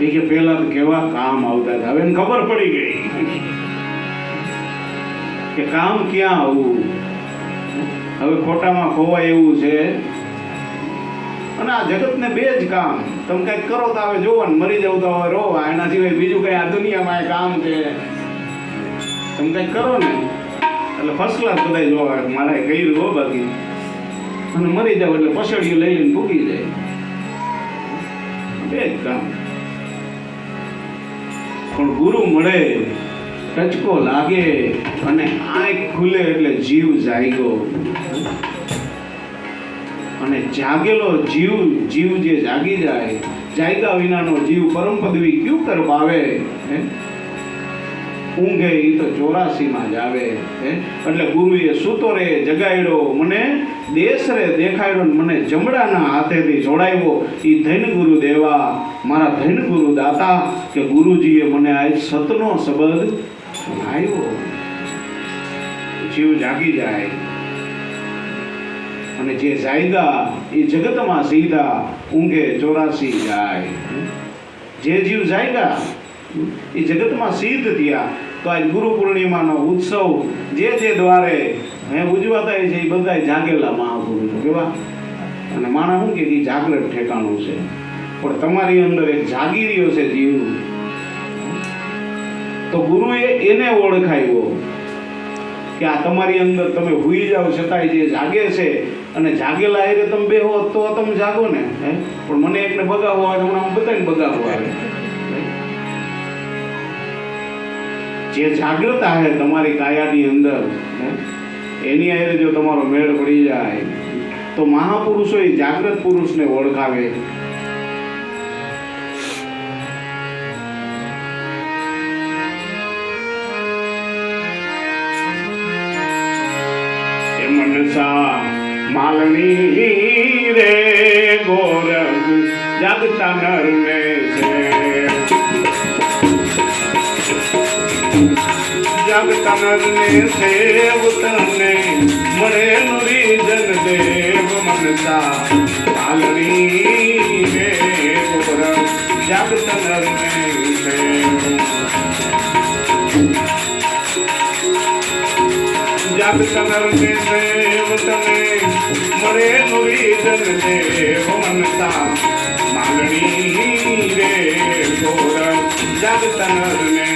એ કે પેલા કેવા કામ આવતા હતા? હવે એને ખબર પડી ગઈ કે કામ ક્યાં આવવું હવે ખોટામાં ખોવાય એવું છે. અને આ જગતને બે જ કામ. તમે કંઈક કરો તો હવે જોવો ને મરી જાવ તો હવે રોવા એના સિવાય બીજું કંઈ આ દુનિયામાં કામ છે. તમે કંઈક કરો ને. એટલે ફર્સ્ટ ક્લાસ બધા જોવા મારે કહ્યું હો બાકી. અને મરી જાવ એટલે પછડીયું લઈ લઈને ભૂગી જાય. બે જ કામ. પણ ગુરુ મળે ટચકો લાગે અને આંખ ખુલે એટલે જીવ જાગ્યો. અને જાગેલો જીવ જીવ જે જાગી જાય, જાગ્યા વિનાનો જીવ પરમ પદવી ક્યુ કરવાવે ઊંઘે એ તો ચોરાસીમાં જ આવે એટલે ગુરુએ સૂતો રે, જગાડ્યો, મને દેશ દેખાયો મને જમડાના હાથેથી જોડાવ્યો. એ ધૈન ગુરુ દેવા, મારા ધૈન ગુરુ દાતા, કે ગુરુજીએ મને આ સતનો શબ્દ આવ્યો જીવ જાગી જાય. અને જે જાયદા એ જગતમાં સીધા ઊંઘે ચોરાસી જાય. જે જીવ જાયગા એ જગતમાં સિદ્ધ થયા. તો આજ ગુરુ પૂર્ણિમાનો ઉત્સવ જે જે દ્વારે હે ઉજવાતા છે એ બધા જાગેલા મહાપુરુષો કેવા? અને માણસ શું કે એ જાગ્રત ઠેકાણું છે. પણ તમારી અંદર એક જાગી રહ્યો છે જીવ તો ગુરુએ એને ઓળખાયો કે આ તમારી અંદર તમે હુઈ જાઓ છતાંય જે જાગે છે અને જાગેલા એ તમે બે હો તો તમે જાગો ને હે? પણ મને એકને બગાવો આવે હમણાં બધાને બગાવો આવે. જે જાગ્રત આવે તમારી કાયાની અંદર હે, એની હારે જો તમારો મેળ પડી જાય, તો મહાપુરુષો એ જાગૃત પુરુષને ઓળખાવે. મનસા માલની રે ગોરંગ જાગતા નર ને છે જગતનરને સેવ તને મળે રીજન દેવ મનસા. પાલણી રે ગોર જગતનરને સેવ જગતનરને સેવ તને મળે રીજન દેવ મનસા. માલણી રે ગોર જગતનરને સેવ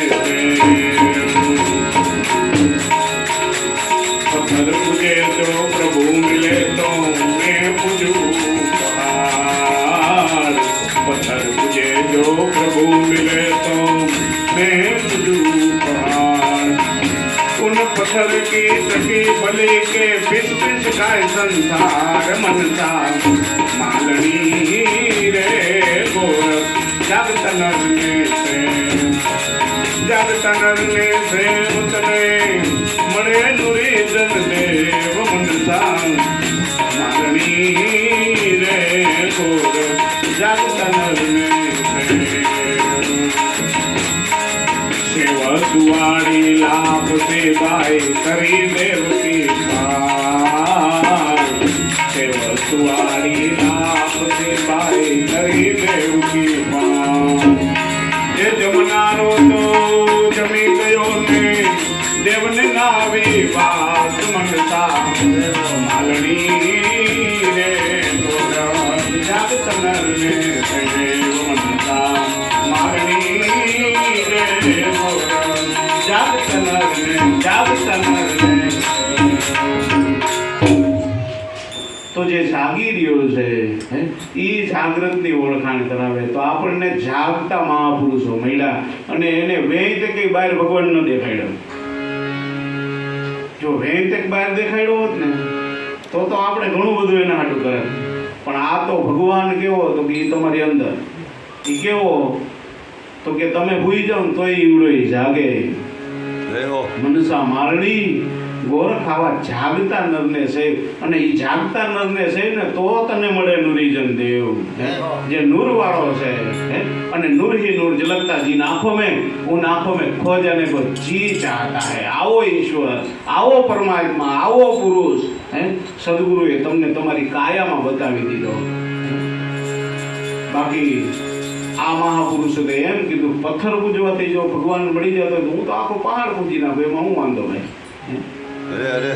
થાય સંસાર મનતા માલણી રે ગોર જાગતનરને જાગતનરને સેવતને મળે નુરી જન દેવ મનતા માલણી રે ગોર જાગતનરને સેવા સુવાડી લાભ સેવાય કરી દેવ રહ્યો છે એ જાગૃતની ઓળખાણ કરાવે. તો આપણને જાગતા મહાપુરુષો મળ્યા અને એને વેંત કે બહાર ભગવાન ન દેખાડ્યો. જો વેંત બહાર દેખાડ્યો હોત ને તો તો આપણે ઘણું બધું એના હાટું કરે પણ આ તો ભગવાન કેવો તો કે એ તમારી અંદર. એ કેવો? તો કે તમે ભૂઈ જાઓ ને તોય ઈવડો જાગે. મનસા મારણી ગોરખ આવા જાગતા નરને છે. અને એ જાગતા નરને છે ને તો તને મળે નુરીજન દેવ. જે નૂર વાળો છે અને નૂર હી નૂર જલકતા જીન આંખો મેં, ઉન આંખો મેં ખોજ અને કો જી ચાહતા હે. આવો ઈશ્વર, આવો પરમાત્મા, આવો પુરુષ, હે? સદગુરુએ તમને તમારી કાયામાં બતાવી દીધો. બાકી આ મહાપુરુષે તો એમ કીધું, પથ્થર પૂજવાથી જો ભગવાન મળી જતો હું તો આખો પહાડ પૂજી નાખું એમાં હું વાંધો ભાઈ અરે અરે.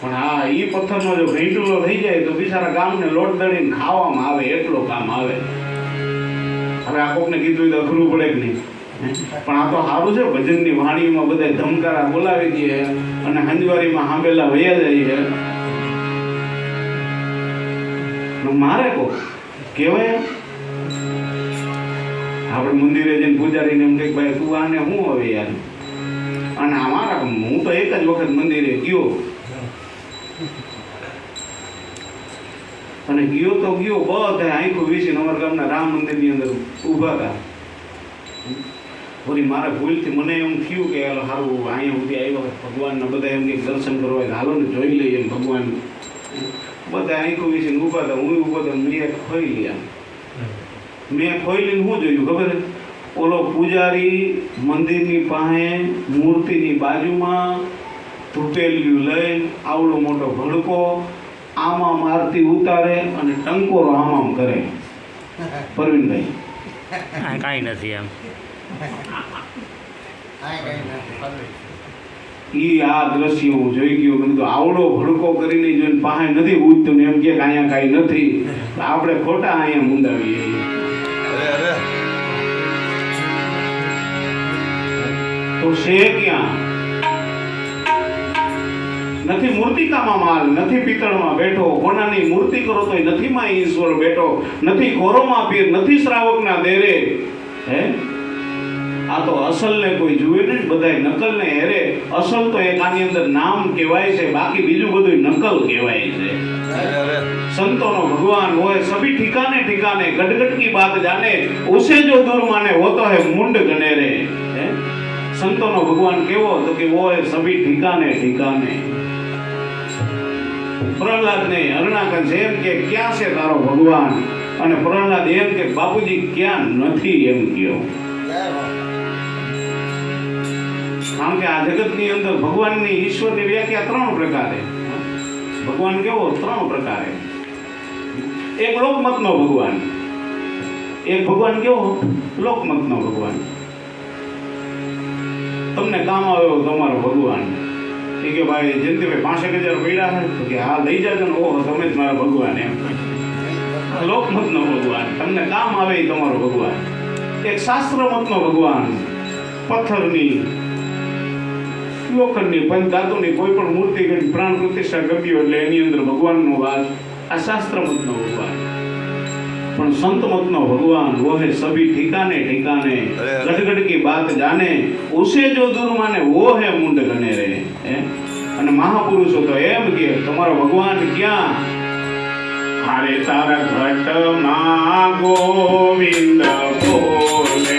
પણ હા એ પથ્થરનો જો ભેંટુલો થઈ જાય તો બિચારા ગામને લોટ દળીને ખાવામાં આવે, એટલો કામ આવે. હવે આ કોકને કીધું તો અઘરું પડે કે નહીં? પણ આ તો સારું છે, ભજનની વાણીમાં બધા ધમકારા બોલાવી દઈએ અને હંજવારીમાં હાંભેલા વયા જઈએ મારે કો કહેવાય? આપણે મંદિરે જઈને પૂજારીને એમ કે ભાઈ તું આને શું હવે યાર? અને અમારા હું તો એક જ વખત મંદિરે ગયો. અને ગયો તો ગયો બધા આંખો વીસીને અમારા ગામના રામ મંદિરની અંદર ઊભા હતા વળી મારા ભૂલથી મને એમ થયું કે સારું અહીંયા સુધી આવ્યો ભગવાનના બધા એમ કે દર્શન કરવા હાલો ને જોઈ લઈએ એમ ભગવાન. બધા આંખો વીસીને ઊભા હતા હું ઊભો હતો મેં ખોઈ લીધા મેં ખોઈ લઈને શું જોયું, ખબર? ઓલો પૂજારી મંદિરની પાસે મૂર્તિની બાજુમાં તૂટેલિયું લઈ આવડો મોટો ભડકો આમાં મારતી ઉતારે અને ટંકોરો આમામ કરે. પરવીનભાઈ. આ કાંઈ નથી એમ. એ આ દ્રશ્ય હું જોઈ ગયો. મેં કીધું આવડો ભડકો કરીને જોઈને પાસે નથી ઉઠતું ને એમ કે અહીંયા કાંઈ નથી. આપણે ખોટા અહીંયા મુંદાવીએ તો છે ક્યાં? નથી મૂર્તિકામાં માલ, નથી પિત્તળમાં બેઠો. કોનાની મૂર્તિ કરો તોય નથી માં ઈશ્વર બેઠો. નથી ઘોરોમાં પીર, નથી શ્રાવકના દેરે. હે? આ તો અસલને કોઈ જુએ નહીં બધાય નકલને હેરે. અસલ તો એક આની અંદર નામ કહેવાય છે, બાકી બીજું બધું નકલ કહેવાય છે. સંતોનો ભગવાન હોય, સભી ઠીકાને ઠીકાને ગડગડ કી બાત જાને. ઉસે જો દૂર માને હોતો હે મુંડ ગણે રે સંતોનો ભગવાન કેવો તો કે ઓય સભી ઠીકાને ઠીકાને. પ્રહલાદને અરણાકંશ એમ કે, ક્યાં છે તારો ભગવાન? અને પ્રહલાદ એમ કે, બાપુજી, ક્યાં નથી? એમ કયો. કારણ કે આ જગતની અંદર ભગવાનની ઈશ્વરની વ્યાખ્યા ત્રણ પ્રકારે. ભગવાન કેવો? ત્રણ પ્રકારે. એક લોકમતનો ભગવાન. એક ભગવાન કેવો? લોકમતનો ભગવાન. તમને કામ આવે તમારો ભગવાન. એ કે ભાઈ, જયંતિભાઈ પાંસઠ હજાર પડ્યા છે. તો કે, હા, લઈ જાજો ને. ઓહો, તમે જ મારા ભગવાન એમ. લોકમતનો ભગવાન. તમને કામ આવે એ તમારો ભગવાન. એક શાસ્ત્રમતનો ભગવાન. પથ્થરની લોખંડની પંચધાતુની કોઈ પણ મૂર્તિ પ્રાણ પ્રતિષ્ઠા કરવી એટલે એની અંદર ભગવાનનો વાસ. આ શાસ્ત્ર મતનો ભગવાન. પણ સંત મતનો ભગવાન વોહે સભી ઠીકાને ઠીકાને ગટગટ કી બાત જાને ઉસે જો દૂર માને વો હે મુંડ ગને રે અને મહાપુરુષો તો એમ કે તમારો ભગવાન ક્યાં? હારે તારા ઘટમાં ગોવિંદ બોલે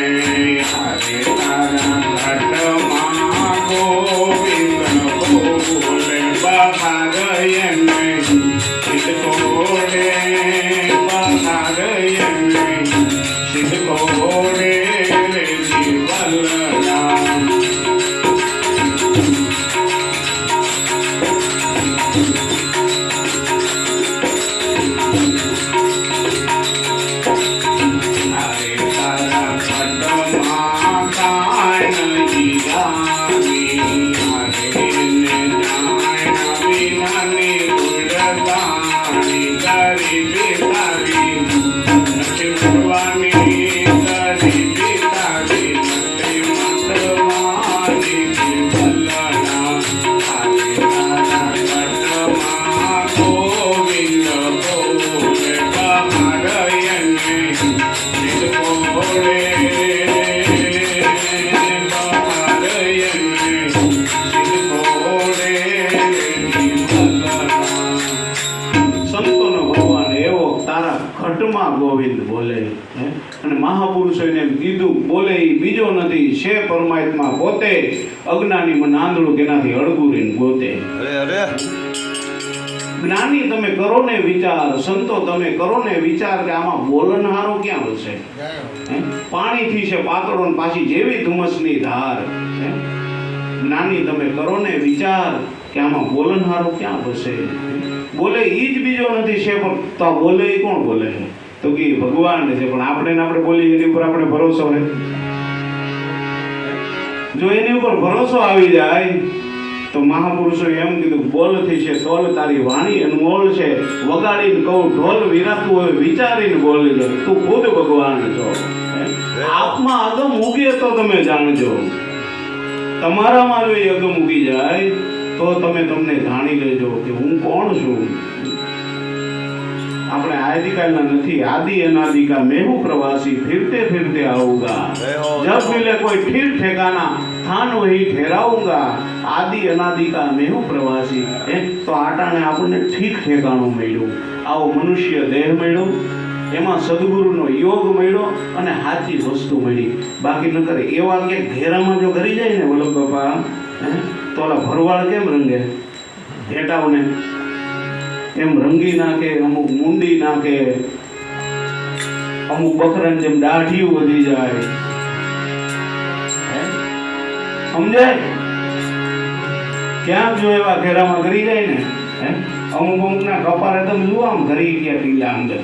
કીધું બોલે બીજો નથી છે પરમાત્મા પોતે? અજ્ઞાની મન આંધળું કેનાથી અડગું રહીને ગોતે. અરે જ્ઞાની તમે કરો ને વિચાર સંતો તમે કરો ને વિચાર કે આમાં બોલનહારો ક્યાં હશે? પાણીથી છે પાતળો ને પાછી જેવી ધુમ્મસની ધાર? જ્ઞાની તમે કરો ને વિચાર કે આમાં બોલનહારો ક્યાં બસે બોલે એ જ બીજો નથી છે પણ તો બોલે એ કોણ બોલે? છે તો કે ભગવાન છે, પણ આપણે આપણે બોલીએ એની ઉપર આપણે ભરોસો હોય જો એની ઉપર ભરોસો આવી જાય, તો મહાપુરુષો એમ કીધું બોલથી છે તોલ તારી વાણી અનમોલ છે. વગાડીને કહું, ઢોલ વિરાતું હોય, વિચારીને બોલજો તું ખુદ ભગવાન છો? આપમાં અગમ ઉગે તો તમે જાણજો. તમારામાં જો એ અગમ ઉગી જાય, તો તમે તમને જાણી લેજો કે હું કોણ છું? આપણે આદિકાલના નથી આદિ અનાદિકા મેહુ પ્રવાસી ફિરતે ફિરતે આવુંગા જબ મિલે કોઈ ઠીર ઠેકાના થાન વહી ઠેરાવુંગા આદિ અનાદિકા મેહુ પ્રવાસી. એ તો આટાણે આપણને ઠીક ઠેકાણું મળ્યું. આવો મનુષ્ય દેહ મળ્યો એમાં સદગુરુનો યોગ મળ્યો અને સાચી વસ્તુ મળી. બાકી ન કરે એવા કે ઘેરામાં જો ઘરી જાય ને વલ્લભ બાપા તો ઓલા ભરવાડ કેમ રંગે? ઘેટાઓને એમ રંગી નાખે, અમુક મુંડી નાખે, અમુક બકરાને જેમ દાઢીઓ વધી જાય? સમજાય? ક્યાંક જો એવા ઘેરામાં કરી જાય ને અમુક અમુક ના કપારે તમે જુઓ આમ ઘરી ગયા ટીલા અંદર.